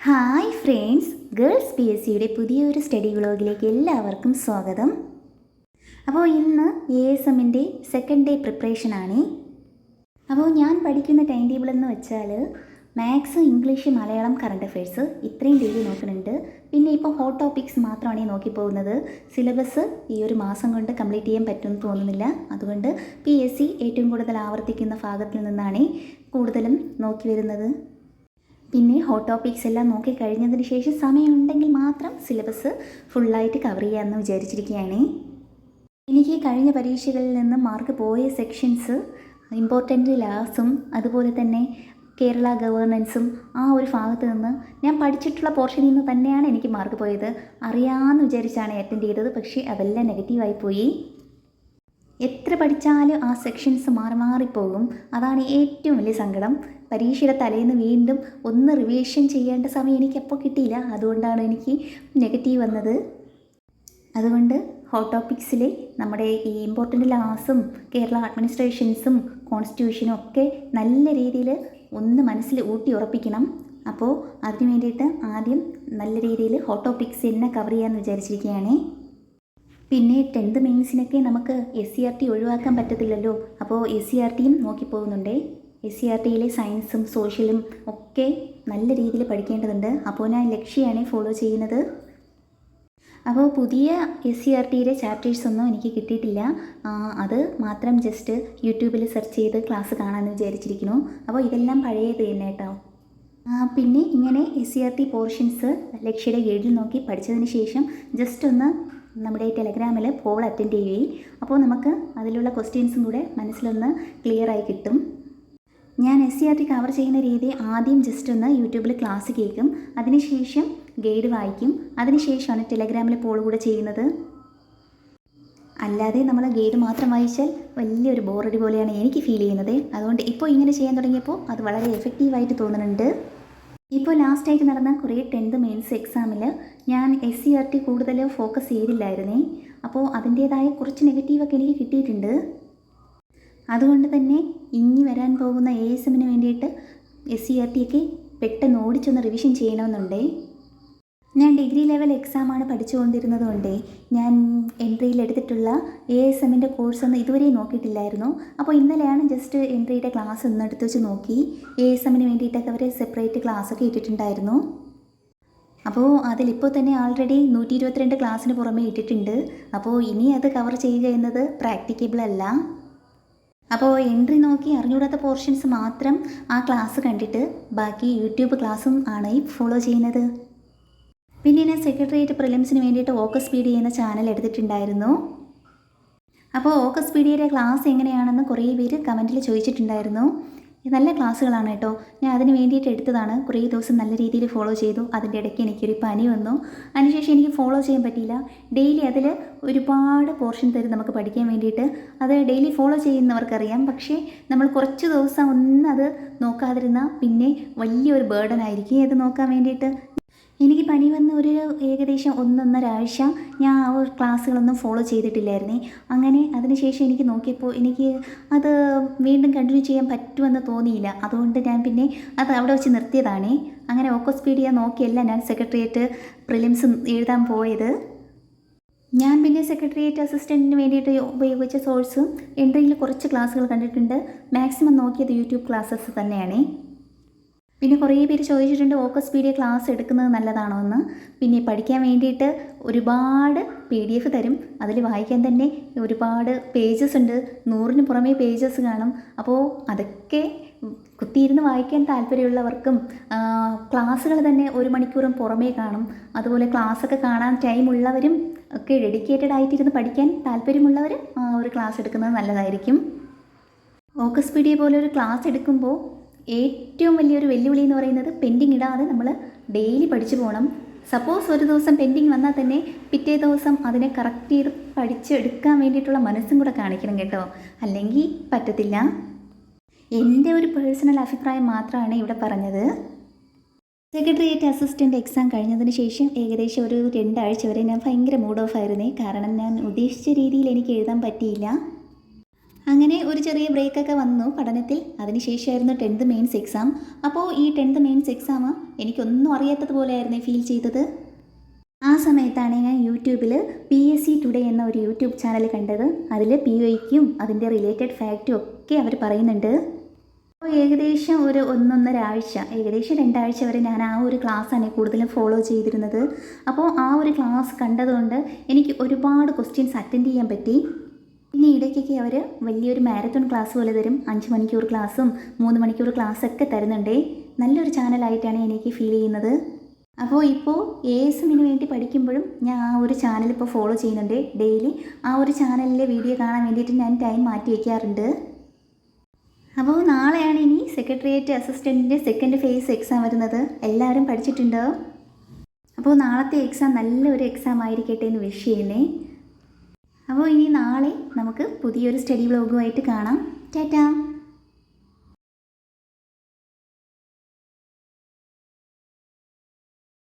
Hi friends girls P S സിയുടെ പുതിയൊരു study വ്ളോഗിലേക്ക് എല്ലാവർക്കും സ്വാഗതം. അപ്പോൾ ഇന്ന് എ എസ് എമ്മിന്റെ സെക്കൻഡ് ഡേ പ്രിപ്പറേഷനാണ് അപ്പോൾ ഞാൻ പഠിക്കുന്ന ടൈം ടേബിൾ എന്ന് വെച്ചാൽ maths English Malayalam current affairs ഇത്രയും ഡെയിലി നോക്കുന്നുണ്ട്. പിന്നെ ഇപ്പോൾ ഹോട്ട് ടോപ്പിക്സ് മാത്രമാണ് നോക്കിപ്പോകുന്നത്. നോക്കി പോകുന്നത് സിലബസ് ഈ ഒരു മാസം കൊണ്ട് കംപ്ലീറ്റ് ചെയ്യാൻ പറ്റുമെന്ന് തോന്നുന്നില്ല. അതുകൊണ്ട് പി എസ് സി ഏറ്റവും കൂടുതൽ ആവർത്തിക്കുന്ന ഭാഗത്തിൽ നിന്നാണ് കൂടുതലും നോക്കി വരുന്നത്. പിന്നെ ഹോട്ട് ടോപ്പിക്സ് എല്ലാം നോക്കി കഴിഞ്ഞതിന് ശേഷം സമയമുണ്ടെങ്കിൽ മാത്രം സിലബസ് ഫുള്ളായിട്ട് കവർ ചെയ്യാമെന്ന് വിചാരിച്ചിരിക്കുകയാണ്. എനിക്ക് കഴിഞ്ഞ പരീക്ഷകളിൽ നിന്ന് മാർക്ക് പോയ സെക്ഷൻസ് ഇമ്പോർട്ടന്റ് ലാസും അതുപോലെ തന്നെ കേരള ഗവേണൻസും ആ ഒരു ഭാഗത്ത് നിന്ന് ഞാൻ പഠിച്ചിട്ടുള്ള പോർഷനിൽ നിന്ന് തന്നെയാണ് എനിക്ക് മാർക്ക് പോയത്. അറിയാമെന്ന് വിചാരിച്ചാണ് അറ്റൻഡ് ചെയ്തത് പക്ഷേ അതെല്ലാം നെഗറ്റീവായി പോയി. എത്ര പഠിച്ചാലും ആ സെക്ഷൻസ് മാറി മാറിപ്പോകും. അതാണ് ഏറ്റവും വലിയ സങ്കടം. പരീക്ഷയുടെ തലേന്ന് വീണ്ടും ഒന്ന് റിവിഷൻ ചെയ്യേണ്ട സമയം എനിക്ക് എപ്പോൾ കിട്ടിയില്ല. അതുകൊണ്ടാണ് എനിക്ക് നെഗറ്റീവ് വന്നത്. അതുകൊണ്ട് ഹോട്ട് ടോപ്പിക്സിൽ നമ്മുടെ ഈ ഇമ്പോർട്ടന്റ് ലാസും കേരള അഡ്മിനിസ്ട്രേഷൻസും കോൺസ്റ്റിറ്റ്യൂഷനും ഒക്കെ നല്ല രീതിയിൽ ഒന്ന് മനസ്സിൽ ഊട്ടി ഉറപ്പിക്കണം. അപ്പോൾ അതിന് വേണ്ടിയിട്ട് ആദ്യം നല്ല രീതിയിൽ ഹോട്ട് ടോപ്പിക്സ് തന്നെ കവർ ചെയ്യാമെന്ന് വിചാരിച്ചിരിക്കുകയാണ്. പിന്നെ ടെൻത്ത് മെയിൻസിനൊക്കെ നമുക്ക് എസ് സി ആർ ടി ഒഴിവാക്കാൻ പറ്റത്തില്ലല്ലോ. അപ്പോൾ എസ് സി ആർ ടിയും നോക്കി പോകുന്നുണ്ട് എസ് സി ആർ ടിയിലെ സയൻസും സോഷ്യലും ഒക്കെ നല്ല രീതിയിൽ പഠിക്കേണ്ടതുണ്ട്. അപ്പോൾ ഞാൻ ലക്ഷ്യമാണ് ഫോളോ ചെയ്യുന്നത്. അപ്പോൾ പുതിയ എസ് സി ആർ ടിയിലെ ചാപ്റ്റേഴ്സൊന്നും എനിക്ക് കിട്ടിയിട്ടില്ല. അത് മാത്രം ജസ്റ്റ് യൂട്യൂബിൽ സെർച്ച് ചെയ്ത് ക്ലാസ് കാണാമെന്ന് വിചാരിച്ചിരിക്കുന്നു. അപ്പോൾ ഇതെല്ലാം പഴയത് തന്നെ കേട്ടോ. പിന്നെ ഇങ്ങനെ S C R T portions ലക്ഷ്യയുടെ ഗൈഡിൽ നോക്കി പഠിച്ചതിന് ശേഷം ജസ്റ്റ് ഒന്ന് നമ്മുടെ ടെലഗ്രാമിൽ പോൾ അറ്റൻഡ് ചെയ്യുകയും. അപ്പോൾ നമുക്ക് അതിലുള്ള ക്വസ്റ്റ്യൻസും കൂടെ മനസ്സിലൊന്ന് ക്ലിയറായി കിട്ടും. ഞാൻ S C R T cover ചെയ്യുന്ന രീതി ആദ്യം ജസ്റ്റ് ഒന്ന് യൂട്യൂബിൽ ക്ലാസ് കേൾക്കും. അതിനുശേഷം ഗൈഡ് വായിക്കും. അതിനുശേഷമാണ് ടെലഗ്രാമിൽ പോൾ കൂടെ ചെയ്യുന്നത്. അല്ലാതെ നമ്മൾ ഗൈഡ് മാത്രം വായിച്ചാൽ വലിയൊരു ബോറടി പോലെയാണ് എനിക്ക് ഫീൽ ചെയ്യുന്നത്. അതുകൊണ്ട് ഇപ്പോൾ ഇങ്ങനെ ചെയ്യാൻ തുടങ്ങിയപ്പോൾ അത് വളരെ എഫക്റ്റീവായിട്ട് തോന്നുന്നുണ്ട്. ഇപ്പോൾ ലാസ്റ്റായിട്ട് നടന്ന കുറേ ടെൻത്ത് മെയിൻസ് എക്സാമിൽ ഞാൻ എസ് സി ആർ ടി കൂടുതൽ ഫോക്കസ് ചെയ്തില്ലായിരുന്നേ. അപ്പോൾ അതിന്റേതായ കുറച്ച് നെഗറ്റീവൊക്കെ എനിക്ക് കിട്ടിയിട്ടുണ്ട്. അതുകൊണ്ട് തന്നെ ഇനി വരാൻ പോകുന്ന എ എസ് എമ്മിന് വേണ്ടിയിട്ട് എസ് സി ആർ ടി ഒക്കെ പെട്ടെന്ന് ഓടിച്ചൊന്ന് റിവിഷൻ ചെയ്യണമെന്നുണ്ടേ. ഞാൻ ഡിഗ്രി ലെവൽ എക്സാമാണ് പഠിച്ചുകൊണ്ടിരുന്നത് കൊണ്ടേ ഞാൻ എൻട്രിയിൽ എടുത്തിട്ടുള്ള എ എസ് എമ്മിന്റെ കോഴ്സൊന്നും ഇതുവരെ നോക്കിയിട്ടില്ലായിരുന്നു. അപ്പോൾ ഇന്നലെയാണ് ജസ്റ്റ് എൻട്രിയുടെ ക്ലാസ് ഒന്ന് എടുത്ത് വെച്ച് നോക്കി. എ എസ് എമ്മിന് വേണ്ടിയിട്ടൊക്കെ അവർ സെപ്പറേറ്റ് ക്ലാസ്സൊക്കെ ഇട്ടിട്ടുണ്ടായിരുന്നു. അപ്പോൾ അതിലിപ്പോൾ തന്നെ ആൾറെഡി നൂറ്റി ഇരുപത്തിരണ്ട് ക്ലാസ്സിന് പുറമേ ഇട്ടിട്ടുണ്ട്. അപ്പോൾ ഇനി അത് കവർ ചെയ്യുക എന്നത് പ്രാക്ടിക്കബിൾ അല്ല. അപ്പോൾ എൻട്രി നോക്കി അറിഞ്ഞുകൂടാത്ത പോർഷൻസ് മാത്രം ആ ക്ലാസ് കണ്ടിട്ട് ബാക്കി യൂട്യൂബ് ക്ലാസ്സും ആണ് ഈ ഫോളോ ചെയ്യുന്നത്. പിന്നെ ഞാൻ സെക്രട്ടേറിയറ്റ് പ്രിലിംസിന് വേണ്ടിയിട്ട് ഓക്കസ് സ്പീഡ് ചെയ്യുന്ന ചാനൽ എടുത്തിട്ടുണ്ടായിരുന്നു. അപ്പോൾ ഓക്കസ് പി ക്ലാസ് എങ്ങനെയാണെന്ന് കുറേ പേര് കമന്റിൽ ചോദിച്ചിട്ടുണ്ടായിരുന്നു. നല്ല ക്ലാസ്സുകളാണ് കേട്ടോ. ഞാൻ അതിന് വേണ്ടിയിട്ട് എടുത്തതാണ്. കുറേ ദിവസം നല്ല രീതിയിൽ ഫോളോ ചെയ്തു. അതിന്റെ ഇടയ്ക്ക് എനിക്കൊരു പനി വന്നു. അതിനുശേഷം എനിക്ക് ഫോളോ ചെയ്യാൻ പറ്റിയില്ല. ഡെയിലി അതിൽ ഒരുപാട് പോർഷൻ തരും നമുക്ക് പഠിക്കാൻ വേണ്ടിയിട്ട്. അത് ഡെയിലി ഫോളോ ചെയ്യുന്നവർക്കറിയാം. പക്ഷേ നമ്മൾ കുറച്ച് ദിവസം ഒന്ന് അത് നോക്കാതിരുന്നാൽ പിന്നെ വലിയൊരു ബേർഡൻ ആയിരിക്കും അത് നോക്കാൻ വേണ്ടിയിട്ട്. എനിക്ക് പനി വന്ന് ഒരു ഏകദേശം ഒന്നൊന്നര ആഴ്ച ഞാൻ ആ ഒരു ക്ലാസ്സുകളൊന്നും ഫോളോ ചെയ്തിട്ടില്ലായിരുന്നേ. അങ്ങനെ അതിനുശേഷം എനിക്ക് നോക്കിയപ്പോൾ എനിക്ക് അത് വീണ്ടും കണ്ടിന്യൂ ചെയ്യാൻ പറ്റുമെന്ന് തോന്നിയില്ല. അതുകൊണ്ട് ഞാൻ പിന്നെ അത് അവിടെ വെച്ച് നിർത്തിയതാണേ. അങ്ങനെ ഓക്കോസ്പീഡിയ നോക്കിയല്ല ഞാൻ സെക്രട്ടേറിയറ്റ് പ്രിലിംസ് എഴുതാൻ പോയത്. ഞാൻ പിന്നെ സെക്രട്ടേറിയറ്റ് അസിസ്റ്റന്റിന് വേണ്ടിയിട്ട് ഉപയോഗിച്ച സോഴ്സും എൻട്രിയിൽ കുറച്ച് ക്ലാസ്സുകൾ കണ്ടിട്ടുണ്ട്. മാക്സിമം നോക്കിയത് യൂട്യൂബ് ക്ലാസ്സസ് തന്നെയാണേ. പിന്നെ കുറേ പേര് ചോദിച്ചിട്ടുണ്ട് ഓക്കസ് പി ഡി ക്ലാസ് എടുക്കുന്നത് നല്ലതാണോ എന്ന്? പിന്നെ പഠിക്കാൻ വേണ്ടിയിട്ട് ഒരുപാട് പി ഡി എഫ് തരും. അതിൽ വായിക്കാൻ തന്നെ ഒരുപാട് പേജസ് ഉണ്ട്. നൂറിന് പുറമേ പേജസ് കാണും. അപ്പോൾ അതൊക്കെ കുത്തിയിരുന്ന് വായിക്കാൻ താല്പര്യമുള്ളവർക്കും ക്ലാസ്സുകൾ തന്നെ ഒരു മണിക്കൂറും പുറമേ കാണും. അതുപോലെ ക്ലാസ്സൊക്കെ കാണാൻ ടൈം ഉള്ളവരും ഒക്കെ ഡെഡിക്കേറ്റഡ് ആയിട്ടിരുന്ന് പഠിക്കാൻ താല്പര്യമുള്ളവർ ഒരു ക്ലാസ് എടുക്കുന്നത് നല്ലതായിരിക്കും. ഓക്കസ് പി ഡി പോലെ ഒരു ക്ലാസ് എടുക്കുമ്പോൾ ഏറ്റവും വലിയൊരു വെല്ലുവിളി എന്ന് പറയുന്നത് പെൻഡിങ് ഇടാതെ നമ്മൾ ഡെയിലി പഠിച്ചു പോകണം സപ്പോസ് ഒരു ദിവസം പെൻഡിങ് വന്നാൽ തന്നെ പിറ്റേ ദിവസം അതിനെ കറക്റ്റ് ചെയ്ത് പഠിച്ചെടുക്കാൻ വേണ്ടിയിട്ടുള്ള മനസ്സും കൂടെ കാണിക്കണം കേട്ടോ. അല്ലെങ്കിൽ പറ്റത്തില്ല. എന്റെ ഒരു പേഴ്സണൽ അഭിപ്രായം മാത്രമാണ് ഇവിടെ പറഞ്ഞത്. സെക്രട്ടേറിയറ്റ് അസിസ്റ്റന്റ് എക്സാം കഴിഞ്ഞതിന് ശേഷം ഏകദേശം ഒരു രണ്ടാഴ്ച വരെ ഞാൻ ഭയങ്കര മൂഡ് ഓഫ് ആയിരുന്നേ. കാരണം ഞാൻ ഉദ്ദേശിച്ച രീതിയിൽ എനിക്ക് എഴുതാൻ പറ്റിയില്ല. അങ്ങനെ ഒരു ചെറിയ ബ്രേക്കൊക്കെ വന്നു പഠനത്തിൽ. അതിനുശേഷമായിരുന്നു ടെൻത്ത് മെയിൻസ് എക്സാം. അപ്പോൾ ഈ ടെൻത്ത് മെയിൻസ് എക്സാം എനിക്കൊന്നും അറിയാത്തതുപോലെയായിരുന്നു ഫീൽ ചെയ്തത്. ആ സമയത്താണ് ഞാൻ യൂട്യൂബിൽ പി എസ് സി ടുഡേ എന്ന ഒരു യൂട്യൂബ് ചാനൽ കണ്ടത്. അതിൽ പി ഒയ്ക്കും അതിന്റെ റിലേറ്റഡ് ഫാക്റ്റും ഒക്കെ അവർ പറയുന്നുണ്ട്. അപ്പോൾ ഏകദേശം ഒരു ഒന്നൊന്നര ആഴ്ച ഏകദേശം രണ്ടാഴ്ച വരെ ഞാൻ ആ ഒരു ക്ലാസ്സാണ് കൂടുതലും ഫോളോ ചെയ്തിരുന്നത്. അപ്പോൾ ആ ഒരു ക്ലാസ് കണ്ടതുകൊണ്ട് എനിക്ക് ഒരുപാട് ക്വസ്റ്റ്യൻസ് അറ്റൻഡ് ചെയ്യാൻ പറ്റി. പിന്നെ ഇടയ്ക്കൊക്കെ അവർ വലിയൊരു മാരത്തോൺ ക്ലാസ് പോലെ തരും. അഞ്ച് മണിക്കൂർ ക്ലാസ്സും മൂന്ന് മണിക്കൂർ ക്ലാസ്സൊക്കെ തരുന്നുണ്ടേ. നല്ലൊരു ചാനലായിട്ടാണ് എനിക്ക് ഫീൽ ചെയ്യുന്നത്. അപ്പോൾ ഇപ്പോൾ എ എസ് എമ്മിന് വേണ്ടി പഠിക്കുമ്പോഴും ഞാൻ ആ ഒരു ചാനൽ ഇപ്പോൾ ഫോളോ ചെയ്യുന്നുണ്ട്. ഡെയിലി ആ ഒരു ചാനലിലെ വീഡിയോ കാണാൻ വേണ്ടിയിട്ട് ഞാൻ ടൈം മാറ്റി വയ്ക്കാറുണ്ട് അപ്പോൾ നാളെയാണ് ഇനി സെക്രട്ടേറിയറ്റ് അസിസ്റ്റന്റിന്റെ സെക്കൻഡ് ഫേസ് എക്സാം വരുന്നത്. എല്ലാവരും പഠിച്ചിട്ടുണ്ടോ? അപ്പോൾ നാളത്തെ എക്സാം നല്ലൊരു എക്സാം ആയിരിക്കട്ടെ എന്ന് വിഷ് ചെയ്യുന്നേ. അപ്പോൾ ഇനി നാളെ നമുക്ക് പുതിയൊരു സ്റ്റഡി വ്ലോഗുമായിട്ട് കാണാം. ടാറ്റാ.